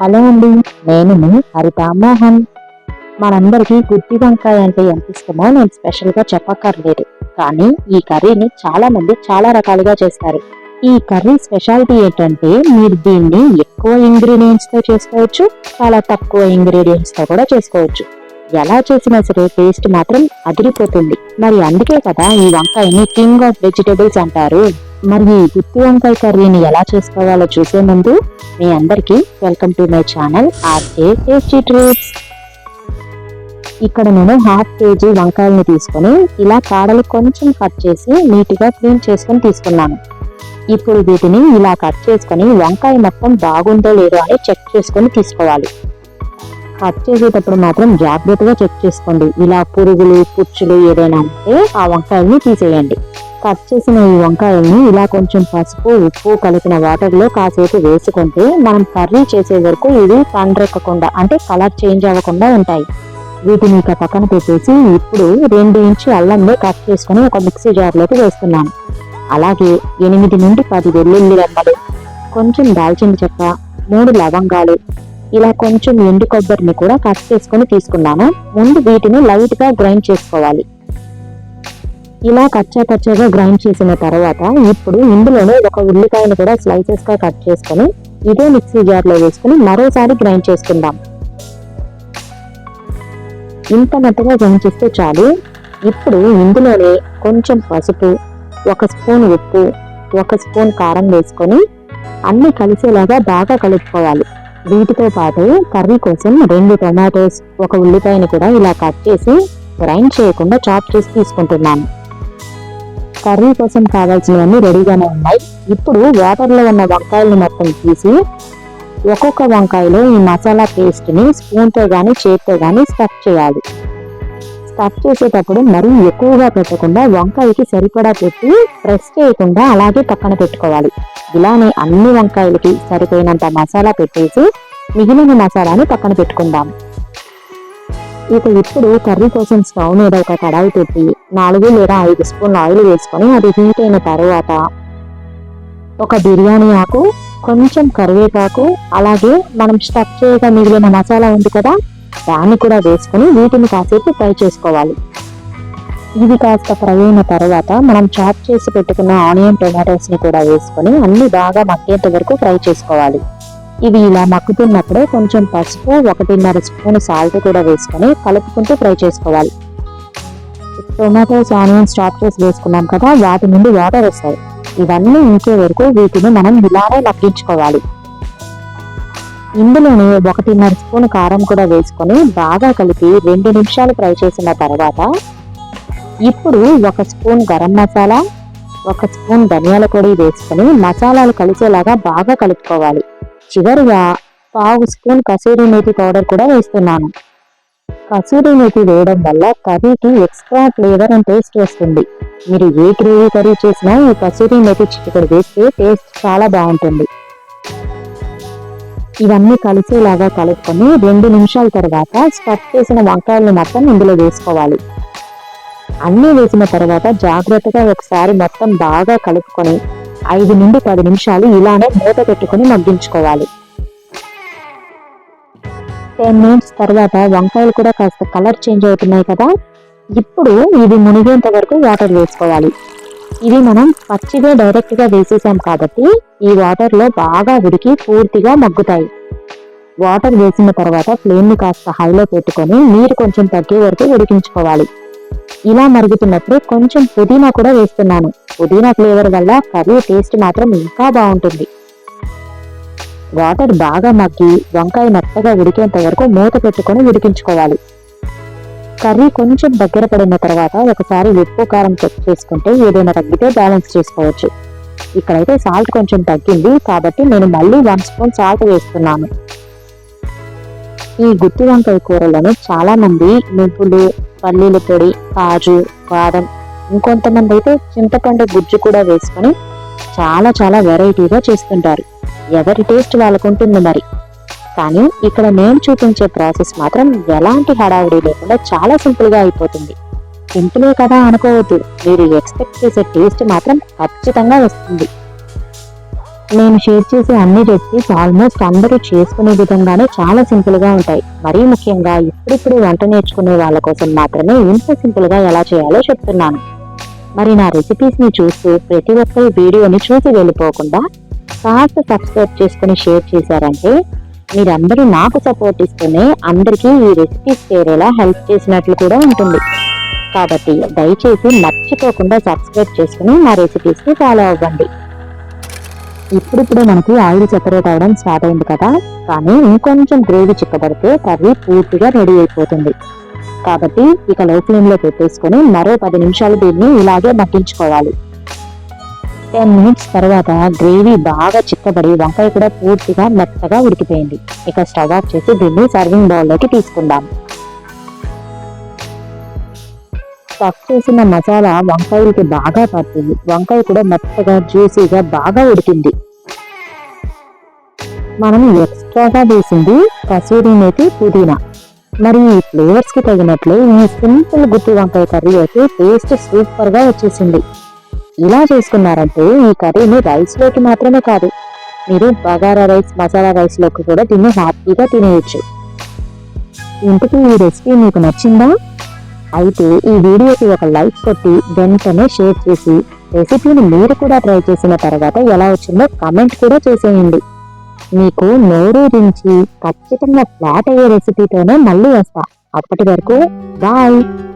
Hello అండి నేను హరితామోహన్ మోహన్. మనందరికీ గుత్తి వంకాయ అంటే ఎంత ఇష్టమో నేను స్పెషల్గా చెప్పక్కర్లేదు. కానీ ఈ కర్రీని చాలా మంది చాలా రకాలుగా చేస్తారు. ఈ కర్రీ స్పెషాలిటీ ఏంటంటే మీరు దీన్ని ఎక్కువ ఇంగ్రీడియంట్స్తో చేసుకోవచ్చు చాలా తక్కువ ఇంగ్రీడియంట్స్తో కూడా చేసుకోవచ్చు. ఎలా చేసినా సరే టేస్ట్ మాత్రం అదిరిపోతుంది. మరి అందుకే కదా ఈ వంకాయని కింగ్ ఆఫ్ వెజిటేబుల్స్ అంటారు. మరి ఈ గుత్తి వంకాయ కర్రీని ఎలా చేసుకోవాలో చూసే ముందు మీ అందరికీ welcome to my channel RK tasty treats ఇక్కడ నేను హాఫ్ కేజీ వంకాయల్ని తీసుకొని ఇలా కాడలు కొంచెం కట్ చేసి నీట్గా క్లీన్ చేసుకొని తీసుకున్నాను. ఇప్పుడు వీటిని ఇలా కట్ చేసుకొని వంకాయ మొత్తం బాగుందో లేదో అని చెక్ చేసుకొని తీసుకోవాలి. కట్ చేసేటప్పుడు మాత్రం జాగ్రత్తగా చెక్ చేసుకోండి. ఇలా పురుగులు పుచ్చులు ఏదైనా ఉంటే ఆ వంకాయల్ని తీసేయండి. కట్ చేసిన ఈ వంకాయల్ని ఇలా కొంచెం పసుపు ఉప్పు కలిపిన వాటర్లో కాసేపు వేసుకుంటే మనం కర్రీ చేసే వరకు ఇవి పండ్రెక్కకుండా అంటే కలర్ చేంజ్ అవ్వకుండా ఉంటాయి. వీటిని ఇక పక్కన పెట్టేసి ఇప్పుడు రెండు ఇంచు అల్లంలో కట్ చేసుకుని ఒక మిక్సీ జార్లోకి వేస్తున్నాను అలాగే ఎనిమిది నుండి పది వెల్లుల్లి రెమ్మలు కొంచెం దాల్చిన చెక్క మూడు లవంగాలు ఇలా కొంచెం ఎండు కొబ్బరిని కూడా కట్ చేసుకొని తీసుకున్నాను ముందు వీటిని లైట్గా గ్రైండ్ చేసుకోవాలి. ఇలా కచ్చా కచ్చాగా గ్రైండ్ చేసిన తర్వాత ఇప్పుడు ఇందులోనే ఒక ఉల్లిపాయను కూడా స్లైసెస్గా కట్ చేసుకొని ఇదే మిక్సీ జార్లో వేసుకుని మరోసారి గ్రైండ్ చేసుకుందాం. ఇంత మెత్తగా గ్రైండ్ చేస్తే చాలు. ఇప్పుడు ఇందులోనే కొంచెం పసుపు ఒక స్పూన్ ఉప్పు ఒక స్పూన్ కారం వేసుకొని అన్ని కలిసేలాగా బాగా కలుపుకోవాలి. వీటితో పాటు కర్రీ కోసం రెండు టొమాటోస్ ఒక ఉల్లిపాయని కూడా ఇలా కట్ చేసి గ్రైండ్ చేయకుండా చాప్ చేసి తీసుకుంటున్నాను. కర్రీ కోసం కావాల్సినవన్నీ రెడీగానే ఉన్నాయి. ఇప్పుడు వాటర్లో ఉన్న వంకాయలను మొత్తం తీసి ఒక్కొక్క వంకాయలో ఈ మసాలా పేస్ట్ని స్పూన్తో కానీ చేతితో కానీ స్టఫ్ చేయాలి. స్టఫ్ చేసేటప్పుడు మరీ ఎక్కువగా పెట్టకుండా వంకాయకి సరిపడా పెట్టి ప్రెస్ చేయకుండా అలాగే పక్కన పెట్టుకోవాలి. ఇలానే అన్ని వంకాయలకి సరిపోయినంత మసాలా పెట్టేసి మిగిలిన మసాలాని పక్కన పెట్టుకుందాం. ఇక ఇప్పుడు కర్రీ కోసం స్టవ్ మీద ఒక కడాయి పెట్టి నాలుగు లేదా ఐదు స్పూన్ల ఆయిల్ వేసుకొని అది హీట్ అయిన తర్వాత ఒక బిర్యానీ ఆకు కొంచెం కరివేపాకు అలాగే మనం స్టఫ్ చేయగా మిగిలిన మసాలా ఉంది కదా దాన్ని కూడా వేసుకొని వీటిని కాసేపు ఫ్రై చేసుకోవాలి. ఇది కాస్త ఫ్రై అయిన తర్వాత మనం చాప్ చేసి పెట్టుకున్న ఆనియన్ టొమాటోస్ని కూడా వేసుకొని అన్ని బాగా మగ్గేంత వరకు ఫ్రై చేసుకోవాలి. ఇవి ఇలా మక్కుతున్నప్పుడే కొంచెం పసుపు ఒకటిన్నర స్పూన్ సాల్ట్ కూడా వేసుకొని కలుపుకుంటూ ఫ్రై చేసుకోవాలి. టొమాటోస్ ఆనియన్స్ చాప్ చేసి వేసుకున్నాం కదా వాటి నుండి వాటర్ వస్తాయి. ఇవన్నీ ఇంకే వరకు వీటిని మనం ఇలానే మగ్గించుకోవాలి. ఇందులోనే ఒకటిన్నర స్పూన్ కారం కూడా వేసుకొని బాగా కలిపి రెండు నిమిషాలు ఫ్రై చేసిన తర్వాత ఇప్పుడు ఒక స్పూన్ గరం మసాలా ఒక స్పూన్ ధనియాల పొడి వేసుకొని మసాలాలు కలిసేలాగా బాగా కలుపుకోవాలి. చివరిగా పావు స్పూన్ కసూరి మేతి పౌడర్ కూడా వేస్తున్నాను. కసూరి మేతి వేయడం వల్ల కర్రీకి ఎక్స్ట్రా ఫ్లేవర్ అండ్ టేస్ట్ వస్తుంది. మీరు ఏ గ్రేవీ కర్రీ చేసినా ఈ కసూరి మేతి చిటికడు వేస్తే టేస్ట్ చాలా బాగుంటుంది. ఇవన్నీ కలిసేలాగా కలుపుకొని రెండు నిమిషాల తర్వాత స్టఫ్ చేసిన వంకాయలను మొత్తం ఇందులో వేసుకోవాలి. అన్నీ వేసిన తర్వాత జాగ్రత్తగా ఒకసారి మొత్తం బాగా కలుపుకొని ఐదు నుండి పది నిమిషాలు ఇలానే మూత పెట్టుకొని మగ్గించుకోవాలి. టెన్ మినిట్స్ తర్వాత వంకాయలు కూడా కాస్త కలర్ చేంజ్ అవుతున్నాయి కదా ఇప్పుడు ఇది మునిగేంత వరకు వాటర్ వేసుకోవాలి. ఇది మనం పచ్చిగా డైరెక్ట్గా వేసేసాం కాబట్టి ఈ వాటర్లో బాగా ఉడికి పూర్తిగా మగ్గుతాయి. వాటర్ వేసిన తర్వాత ఫ్లేమ్ని కాస్త హైలో పెట్టుకొని నీరు కొంచెం తగ్గే వరకు ఉడికించుకోవాలి. ఇలా మరుగుతున్నప్పుడు కొంచెం పుదీనా కూడా వేస్తున్నాను. పుదీనా ఫ్లేవర్ వల్ల కర్రీ టేస్ట్ మాత్రం ఇంకా బాగుంటుంది. వాటర్ బాగా మగ్గి వంకాయ మెత్తగా ఉడికేంత వరకు మూత పెట్టుకొని ఉడికించుకోవాలి. కర్రీ కొంచెం దగ్గర పడిన తర్వాత ఒకసారి ఉప్పు కారం చెక్ చేసుకుంటే ఏదైనా తగ్గితే బ్యాలెన్స్ చేసుకోవచ్చు. ఇక్కడైతే సాల్ట్ కొంచెం తగ్గింది కాబట్టి నేను మళ్ళీ వన్ స్పూన్ సాల్ట్ వేస్తున్నాను. ఈ గుత్తి వంకాయ కూరలను చాలా మంది నువ్వులు పల్లీల పొడి కాజు బాదం ఇంకొంతమంది అయితే చింతపండు గుజ్జు కూడా వేసుకొని చాలా చాలా వెరైటీగా చేస్తుంటారు. ఎవరి టేస్ట్ వాళ్ళకుంటుంది మరి. కానీ ఇక్కడ నేను చూపించే ప్రాసెస్ మాత్రం ఎలాంటి హడావుడి లేకుండా చాలా సింపుల్గా అయిపోతుంది. సింపులే కదా అనుకోవద్దు. మీరు ఎక్స్పెక్ట్ చేసే టేస్ట్ మాత్రం ఖచ్చితంగా వస్తుంది. నేను షేర్ చేసే అన్ని రెసిపీస్ ఆల్మోస్ట్ అందరూ చేసుకునే విధంగానే చాలా సింపుల్గా ఉంటాయి. మరీ ముఖ్యంగా ఇప్పుడిప్పుడు వంట నేర్చుకునే వాళ్ళ కోసం మాత్రమే ఇంత సింపుల్గా ఎలా చేయాలో చెప్తున్నాను. మరి నా రెసిపీస్ని చూస్తూ ప్రతి ఒక్కరి వీడియోని చూసి వెళ్ళిపోకుండా కాస్త సబ్స్క్రైబ్ చేసుకుని షేర్ చేశారంటే మీరందరూ నాకు సపోర్ట్ ఇస్తూనే అందరికీ ఈ రెసిపీస్ చేరేలా హెల్ప్ చేసినట్లు కూడా ఉంటుంది. కాబట్టి దయచేసి మర్చిపోకుండా సబ్స్క్రైబ్ చేసుకుని నా రెసిపీస్ని ఫాలో అవ్వండి. ఇప్పుడిప్పుడే మనకి ఆయిల్ సెపరేట్ అవ్వడం స్టార్ట్ అయింది కదా కానీ ఇంకొంచెం గ్రేవీ చిక్కబడితే కర్రీ పూర్తిగా రెడీ అయిపోతుంది. కాబట్టి ఇక లో ఫ్లేమ్లో పెట్టేసుకొని మరో పది నిమిషాలు దీన్ని ఇలాగే మగ్గించుకోవాలి. టెన్ మినిట్స్ తర్వాత గ్రేవీ బాగా చిక్కబడి వంకాయ కూడా పూర్తిగా మెత్తగా ఉడికిపోయింది. ఇక స్టవ్ ఆఫ్ చేసి దీన్ని సర్వింగ్ బౌల్లోకి తీసుకుందాం. స్టఫ్ చేసిన మసాలా వంకాయలకి బాగా పడుతుంది వంకాయ కూడా మెత్తగా జ్యూసీగా బాగా ఉడికింది. మనం ఎక్స్ట్రాగా వేసింది కసూరి మేతి పుదీనా. మరి ఈ ఫ్లేవర్స్కి తగినట్లు ఈ సింపుల్ గుత్తి వంకాయ కర్రీ అయితే టేస్ట్ సూపర్గా వచ్చేసింది. ఇలా చేసుకున్నారంటే ఈ కర్రీని రైస్లోకి మాత్రమే కాదు మీరు బగారా రైస్ మసాలా రైస్లోకి కూడా దీన్ని హ్యాపీగా తినేయచ్చు. ఇంతకీ ఈ రెసిపీ మీకు నచ్చిందా? అయితే ఈ వీడియోకి ఒక లైక్ కొట్టి వెంటనే షేర్ చేసి రెసిపీని మీరు కూడా ట్రై చేసిన తర్వాత ఎలా వచ్చిందో కమెంట్ కూడా చేసేయండి. మీకు నోరూరించి ఖచ్చితంగా ఫ్లాట్ అయ్యే రెసిపీతోనే మళ్ళీ వస్తా. అప్పటి వరకు బాయ్.